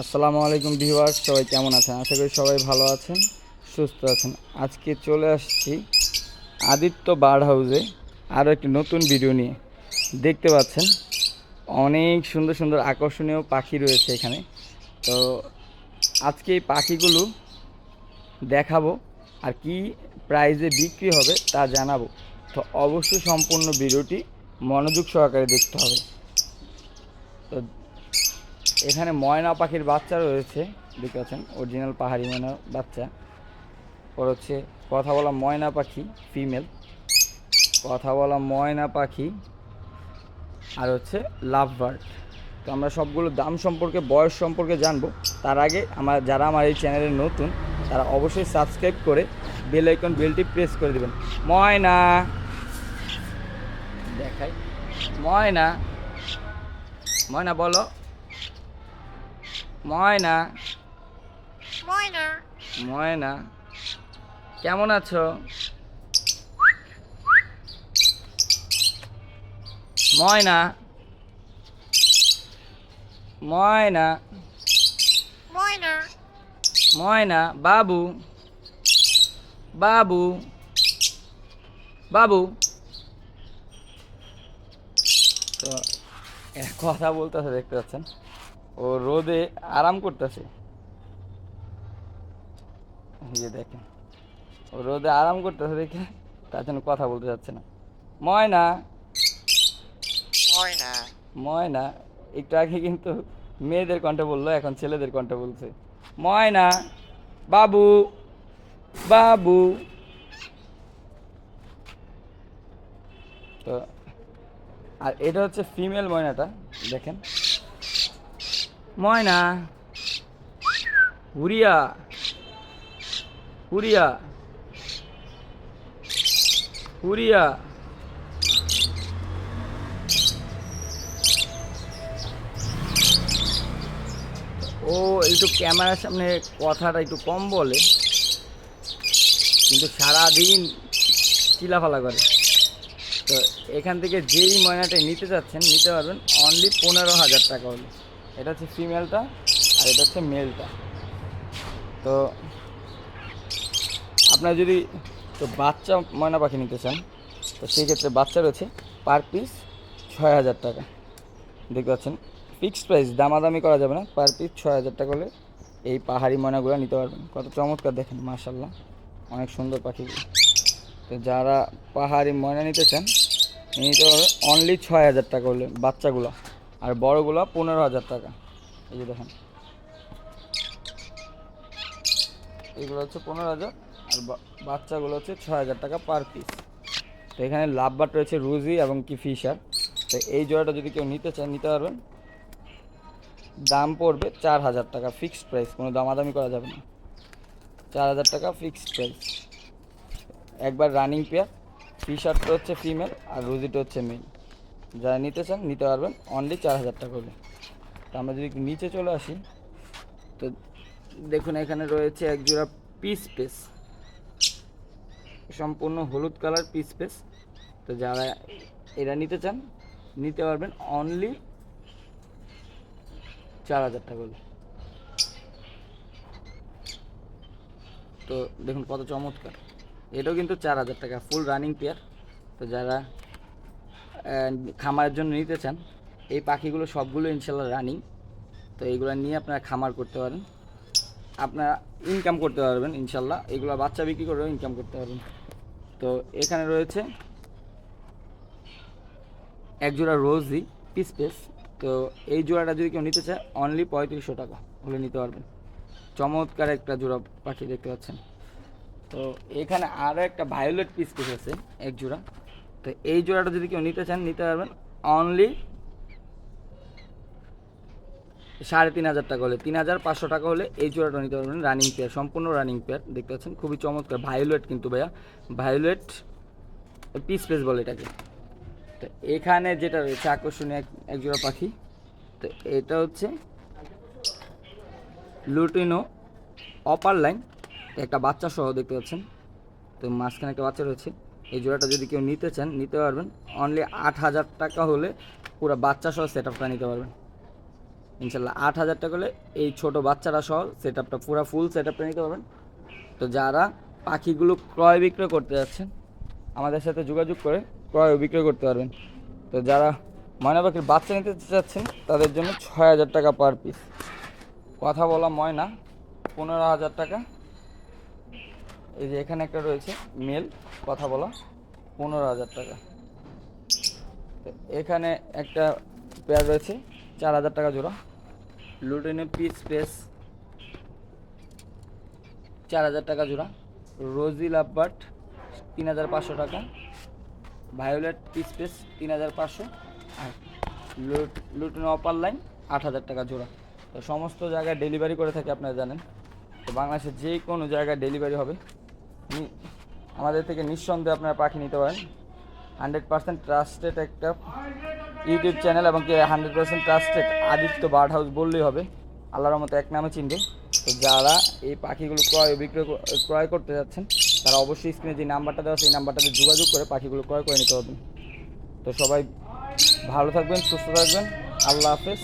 আসসালামু আলাইকুম ভিউয়ার্স, সবাই কেমন আছেন? আশা করি সবাই ভালো আছেন, সুস্থ আছেন। আজকে চলে আসছি আদিত্য বার্ড হাউসে আরও একটি নতুন ভিডিও নিয়ে। দেখতে পাচ্ছেন, অনেক সুন্দর সুন্দর আকর্ষণীয় পাখি রয়েছে এখানে। তো আজকে এই পাখিগুলো দেখাবো আর কি প্রাইজে বিক্রি হবে তা জানাব। তো অবশ্যই সম্পূর্ণ ভিডিওটি মনোযোগ সহকারে দেখতে হবে। তো এখানে ময়না পাখির বাচ্চা রয়েছে দেখতে পাচ্ছেন অরিজিনাল পাহাড়ি ময়না বাচ্চা। ওর হচ্ছে, কথা বলা ময়না পাখি ফিমেল কথা বলা ময়না পাখি, আর হচ্ছে লাভ বার্ড তো আমরা সবগুলো দাম সম্পর্কে, বয়স সম্পর্কে জানব। তার আগে আমার, যারা আমার এই চ্যানেলে নতুন, তারা অবশ্যই সাবস্ক্রাইব করে বেল আইকন বেলটি প্রেস করে দেবেন। ময়না! দেখাই। ময়না! ময়না, বলো। ময়না। Moina, ময়না। কেমন আছো? ময়না। ময়না। Moina, ময়না বাবু। বাবু। বাবু। তো কথা বলতেছে দেখতে পাচ্ছেন? ও রোদে আরাম করতেছে। যে দেখেন ও রোদে আরাম করতেছে দেখে তার জন্য কথা বলতে যাচ্ছে না। ময়না Moina, ময়না একটু আগে কিন্তু মেয়েদের কণ্ঠে বলল এখন ছেলেদের কণ্ঠে বলছে। ময়না বাবু বাবু। তো আর এটা হচ্ছে ফিমেল ময়নাটা দেখেন। ময়না। হুরিয়া হুরিয়া হুরিয়া ও, একটু ক্যামেরার সামনে কথাটা একটু কম বলে, কিন্তু সারাদিন চিলাফালা করে। তো এখান থেকে যেই ময়নাটাই নিতে চাচ্ছেন, নিতে পারবেন অনলি পনেরো হাজার টাকা হলে। এটা হচ্ছে ফিমেলটা আর এটা হচ্ছে মেলটা। তো আপনার যদি, তো বাচ্চা ময়না পাখি নিতে চান, তো সেই ক্ষেত্রে বাচ্চা রয়েছে পার পিস ছয় হাজার টাকা। দেখতে পাচ্ছেন, ফিক্সড প্রাইস, দামাদামি করা যাবে না, পার পিস ছয় হাজার টাকা হলে এই পাহাড়ি ময়নাগুলো নিতে পারবেন। কত চমৎকার দেখেন মাশাল্লাহ অনেক সুন্দর পাখিগুলো। তো যারা পাহাড়ি ময়না নিতে চান, নিতে পারবে অনলি ছয় হাজার টাকা হলে বাচ্চাগুলো। আর বড়গুলো পনেরো হাজার টাকা। এই যে দেখেন। এগুলো হচ্ছে পনেরো হাজার, আর বাচ্চাগুলো হচ্ছে ছয় হাজার টাকা পার পিস তো এখানে লাভবাট রয়েছে রুজি এবং কি ফিশার তো এই জোড়াটা যদি কেউ নিতে চায়, নিতে পারবেন। দাম পড়বে চার হাজার টাকা ফিক্সড প্রাইস কোনো দামাদামি করা যাবে না। চার হাজার টাকা ফিক্সড প্রাইস একবার রানিং পেয়ার ফিশারটা হচ্ছে ফিমেল আর রুজিটা হচ্ছে মেল যারা নিতে চান, নিতে পারবেন। অনলি চার হাজার টাকা হলে। তো আমরা যদি নিচে চলে আসি, তো দেখুন এখানে রয়েছে এক জোড়া পিস পেস সম্পূর্ণ হলুদ কালার পিস পেস তো যারা এরা নিতে চান, নিতে পারবেন অনলি চার হাজার টাকা হলে। তো দেখুন কত চমৎকার। এটাও কিন্তু চার হাজার টাকা ফুল রানিং পেয়ার তো যারা খামারের জন্য নিতে চান, এই পাখিগুলো সবগুলো ইনশাল্লাহ রানিং তো এইগুলো নিয়ে আপনারা খামার করতে পারেন। আপনারা ইনকাম করতে পারবেন ইনশাল্লাহ এগুলো বাচ্চা বিক্রি করেও ইনকাম করতে পারবেন। তো এখানে রয়েছে এক জোড়া রোজি পিস পিস তো এই জোড়াটা যদি কেউ নিতে চায় অনলি পঁয়ত্রিশশো টাকা হলে নিতে পারবেন। চমৎকার একটা জোড়া পাখি দেখতে পাচ্ছেন। তো এখানে আরও একটা ভায়োলেট পিস পিস আছে, এক জোড়া। তো এই জোড়াটা যদি কেউ নিতে চান, নিতে পারবেন। অনলি সাড়ে তিন হাজার টাকা হলে, তিন হাজার পাঁচশো টাকা হলে এই জোড়াটা নিতে পারবেন রানিং পেয়ার সম্পূর্ণ রানিং পেয়ার দেখতে পাচ্ছেন? খুবই চমৎকার ভায়োলেট কিন্তু ভাইয়া ভায়োলেট পিস পেস বলে এটাকে। তো এখানে যেটা রয়েছে, আকর্ষণীয় এক জোড়া পাখি। তো এটা হচ্ছে লুটিনো অপার লাইন একটা বাচ্চা সহ দেখতে পাচ্ছেন। তো মাঝখানে একটা বাচ্চা রয়েছে। এই জোড়াটা যদি কেউ নিতে চান, নিতে পারবেন। অনলি আট হাজার টাকা হলে পুরো বাচ্চা সহ সেট আপটা নিতে পারবেন। ইনশাল্লাহ আট হাজার টাকা হলে এই ছোট বাচ্চারা সহ সেট আপটা পুরো ফুল সেট আপটা নিতে পারবেন। তো যারা পাখিগুলো ক্রয় বিক্রয় করতে যাচ্ছেন, আমাদের সাথে যোগাযোগ করে ক্রয় বিক্রয় করতে পারবেন। তো যারা ময়না পাখির বাচ্চা নিতে চাচ্ছেন, তাদের জন্য ছয় হাজার টাকা পার পিস কথা বলা ময়না, পনেরো হাজার টাকা। এই যে এখানে একটা রয়েছে মেল, কথা বলা, পনেরো হাজার টাকা। এখানে একটা পেয়ার রয়েছে, চার হাজার টাকা জোড়া। লুটেনে পিস স্পেস চার হাজার টাকা জোড়া। রোজি লাভবার্ট তিন হাজার পাঁচশো টাকা। ভায়োলেট পিস স্পেস তিন হাজার পাঁচশো। আর লুট, লুটেন অপার লাইন, আট হাজার টাকা জোড়া। তো সমস্ত জায়গায় ডেলিভারি করে থাকে, আপনারা জানেন। তো বাংলাদেশের যে কোনো জায়গায় ডেলিভারি হবে। আমাদের থেকে নিঃসন্দেহে আপনারা পাখি নিতে পারেন। হান্ড্রেড পার্সেন্ট ট্রাস্টেড একটা ইউটিউব চ্যানেল এবং কি hundred percent trusted Aditya bird house বললেই হবে। আল্লাহর মতো এক নামে চিনবে। তো যারা এই পাখিগুলো ক্রয়, বিক্রয় ক্রয় করতে যাচ্ছেন, তারা অবশ্যই স্ক্রিনে যে নাম্বারটা দেওয়া সেই নাম্বারটাতে যোগাযোগ করে পাখিগুলো ক্রয় করে নিতে পারবেন। তো সবাই ভালো থাকবেন, সুস্থ থাকবেন। আল্লাহ হাফেজ।